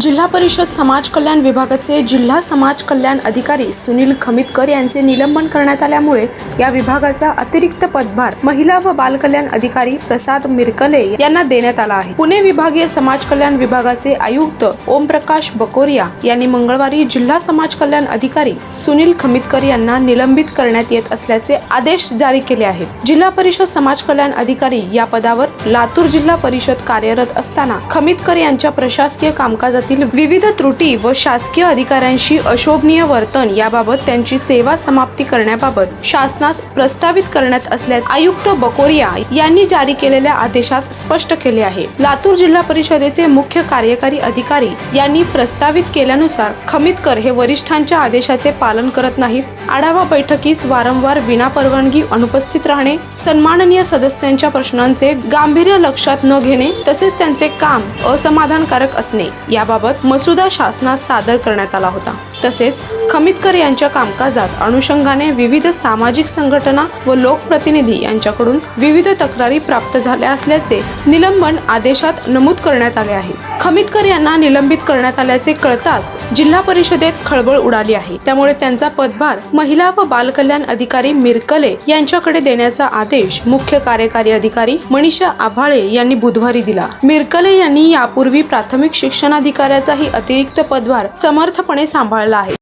जिल्हा परिषद समाज कल्याण विभागाचे जिल्हा समाज कल्याण अधिकारी सुनील खमितकर यांचे निलंबन करण्यात आल्यामुळे या विभागाचा अतिरिक्त पदभार महिला व बालकल्याण अधिकारी प्रसाद मिरकले यांना देण्यात आला आहे. पुणे विभागीय समाज कल्याण विभागाचे आयुक्त ओमप्रकाश बकोरिया यांनी मंगळवारी जिल्हा समाज कल्याण अधिकारी सुनील खमितकर यांना निलंबित करण्यात येत असल्याचे आदेश जारी केले आहेत. जिल्हा परिषद समाज कल्याण अधिकारी या पदावर लातूर जिल्हा परिषद कार्यरत असताना खमितकर यांच्या प्रशासकीय क्षेत्रातील विविध त्रुटी व शासकीय अधिकाऱ्यांशी अशोभनीय वर्तन याबाबत त्यांची सेवा समाप्ती करण्याबाबत शासनास प्रस्तावित करण्यात असल्याचे आयुक्त बकोरिया यांनी जारी केलेल्या आदेशात स्पष्ट केले आहे. लातूर जिल्हा परिषदेचे मुख्य कार्यकारी अधिकारी यांनी प्रस्तावित केल्यानुसार खमितकर हे वरिष्ठांच्या आदेशाचे पालन करत नाहीत. आढावा बैठकीस वारंवार विनापरवानगी अनुपस्थित राहणे सन्माननीय सदस्यांच्या प्रश्नांचे गांभीर्य लक्षात न घेणे तसेच त्यांचे काम असमाधानकारक असणे याबाबत मसुदा शासनास सादर करण्यात आला होता. तसेच खमितकर यांच्या कामकाजात अनुषंगाने विविध सामाजिक संघटना व लोकप्रतिनिधी यांच्याकडून विविध तक्रारी प्राप्त झाल्या असल्याचे निलंबन आदेशात नमूद करण्यात आले आहे. खमितकर यांना निलंबित करण्यात आल्याचे कळताच जिल्हा परिषदेत खळबळ उडाली आहे. त्यामुळे त्यांचा पदभार महिला व बालकल्याण अधिकारी मिरकले यांच्याकडे देण्याचा आदेश मुख्य कार्यकारी अधिकारी मनीषा आभाळे यांनी बुधवारी दिला. मिरकले यांनी यापूर्वी प्राथमिक शिक्षणाधिकाऱ्याचाही अतिरिक्त पदभार समर्थपणे सांभाळला आहे.